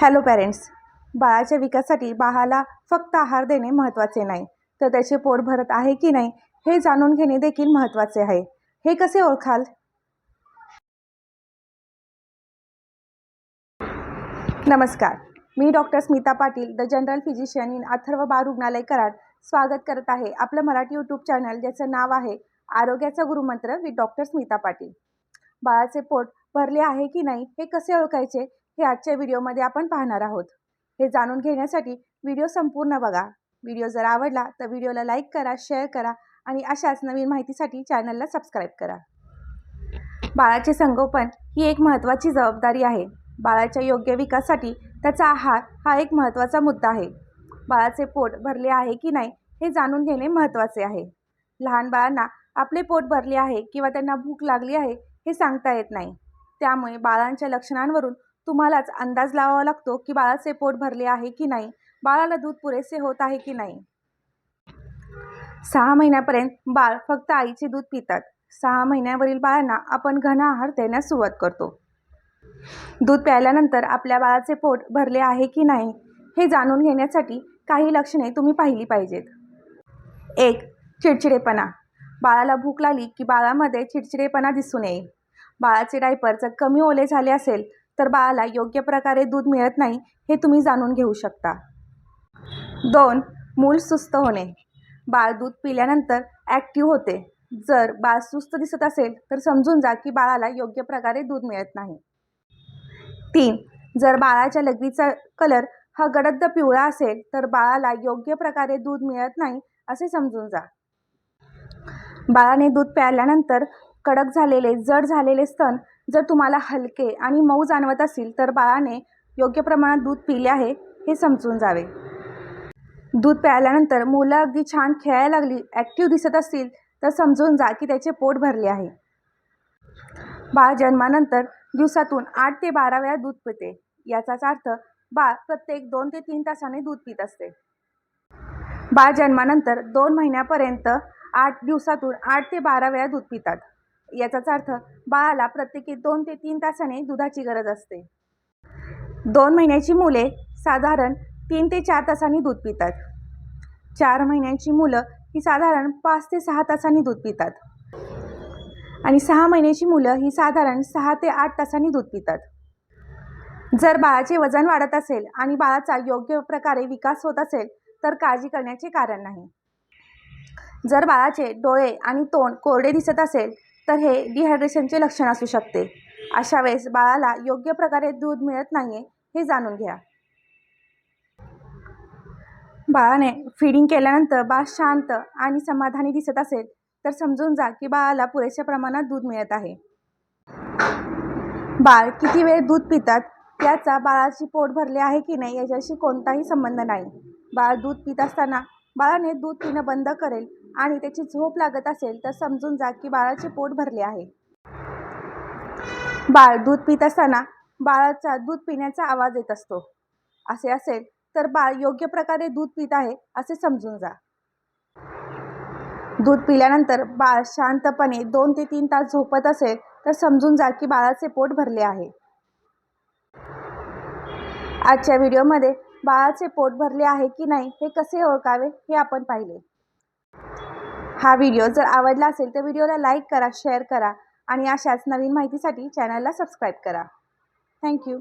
Hello parents बाळाच्या विकासासाठी बाळाला फक्त आहार देणे महत्त्वाचे नाही. तर त्याचे पोट भरत आहे की नाही हे जाणून घेणे देखील महत्त्वाचे आहे. हे कसे ओळखाल? नमस्कार मी doctor Smita Patil the general physician in Atharva बाळ रुग्णालय कराड स्वागत करत आहे आपलं मराठी यूट्यूब चॅनल ज्याचं नाव आहे आरोग्याचा गुरुमंत्र विथ डॉक्टर स्मिता पाटील. बाळाचे पोट भरले आहे की नाही हे कसे ओळखायचे? हे आजच्या व्हिडिओमध्ये आपण पाहणार आहोत. हे जाणून घेण्यासाठी व्हिडिओ संपूर्ण बघा. व्हिडिओ जर आवडला तर व्हिडिओला लाईक करा शेअर करा आणि अशाच नवीन माहितीसाठी चॅनलला सबस्क्राईब करा. बाळाचे संगोपन ही एक महत्त्वाची जबाबदारी आहे. बाळाच्या योग्य विकासासाठी त्याचा आहार हा एक महत्त्वाचा मुद्दा आहे. बाळाचे पोट भरले आहे की नाही हे जाणून घेणे महत्त्वाचे आहे. लहान बाळांना आपले पोट भरले आहे किंवा त्यांना भूक लागली आहे हे सांगता येत नाही. त्यामुळे बाळांच्या लक्षणांवरून तुम्हालाच अंदाज लावावा लागतो की बाळाचे पोट भरले आहे की नाही? बाळाला दूध पुरेसे होत आहे की नाही? सहा महिन्यापर्यंत बाळ फक्त आईचे दूध पितात. सहा महिन्यावरील बाळांना आपण घन आहार देण्यास सुरुवात करतो. दूध प्यायल्यानंतर आपल्या बाळाचे पोट भरले आहे की नाही हे जाणून घेण्यासाठी काही लक्षणे तुम्ही पाहिली पाहिजेत. एक चिडचिडेपणा. बाळाला भूक लागली की बाळामध्ये चिडचिडेपणा दिसून येईल. बाळाचे डायपर जर कमी ओले झाले असेल तर बाळाला योग्य प्रकारे दूध मिळत नाही हे तुम्ही जाणून घेऊ शकता. दोन मूल सुस्त होणे. बाळ दूध पिल्यानंतर ॲक्टिव्ह होते. जर बाळ सुस्त दिसत असेल तर समजून जा की बाळाला योग्य प्रकारे दूध मिळत नाही. तीन जर बाळाच्या लघवीचा कलर हा गडद पिवळा असेल तर बाळाला योग्य प्रकारे दूध मिळत नाही असे समजून जा. बाळाने दूध प्यायल्यानंतर कडक झालेले जड झालेले स्तन जर तुम्हाला हलके आणि मऊ जाणवत असतील तर बाळाने योग्य प्रमाणात दूध पिले आहे हे समजून जावे. दूध प्यायल्यानंतर मुलं अगदी छान खेळायला लागली ॲक्टिव्ह दिसत असतील तर समजून जा की त्याचे पोट भरले आहे. बाळ जन्मानंतर दिवसातून आठ ते बारा वेळा दूध पिते. याचाच अर्थ बाळ प्रत्येक दोन ते तीन तासाने दूध पित असते. बाळ जन्मानंतर दोन महिन्यापर्यंत आठ दिवसातून आठ ते बारा वेळा दूध पितात. याचाच अर्थ बाळाला प्रत्येकी दोन ते तीन तासाने दुधाची गरज असते. दोन महिन्याची मुले साधारण तीन ते चार तासांनी दूध पितात. चार महिन्यांची मुलं ही साधारण पाच ते सहा तासांनी दूध पितात. आणि सहा महिन्याची मुलं ही साधारण सहा ते आठ तासांनी दूध पितात. जर बाळाचे वजन वाढत असेल आणि बाळाचा योग्य प्रकारे विकास होत असेल तर काळजी करण्याचे कारण नाही. जर बाळाचे डोळे आणि तोंड कोरडे दिसत असेल तर हे डिहायड्रेशनचे लक्षण असू शकते. अशा वेळेस बाळाला योग्य प्रकारे दूध मिळत नाही आहे हे जाणून घ्या. बाळाने फिडिंग केल्यानंतर बाळ शांत आणि समाधानी दिसत असेल तर समजून जा की बाळाला पुरेशा प्रमाणात दूध मिळत आहे. बाळ किती वेळ दूध पितात याचा बाळाची पोट भरले आहे की नाही याच्याशी कोणताही संबंध नाही. बाळ दूध पित असताना बाळाने दूध पिणं बंद करेल आणि त्याची झोप लागत असेल तर समजून जा की बाळाचे पोट भरले आहे. बाळ दूध पित असताना बाळाचा दूध पिण्याचा आवाज येत असतो. असे असेल तर बाळ योग्य प्रकारे दूध पित आहे असे समजून जा. दूध पिल्यानंतर बाळ शांतपणे दोन ते तीन तास झोपत असेल तर समजून जा की बाळाचे पोट भरले आहे. आजच्या व्हिडिओमध्ये बाळाचे पोट भरले आहे की नाही हे कसे ओळखावे हे आपण पाहिले. हा व्हिडिओ जर आवडला असेल तर व्हिडिओला लाईक करा शेअर करा आणि अशाच नवीन माहितीसाठी चॅनलला सबस्क्राईब करा. थँक्यू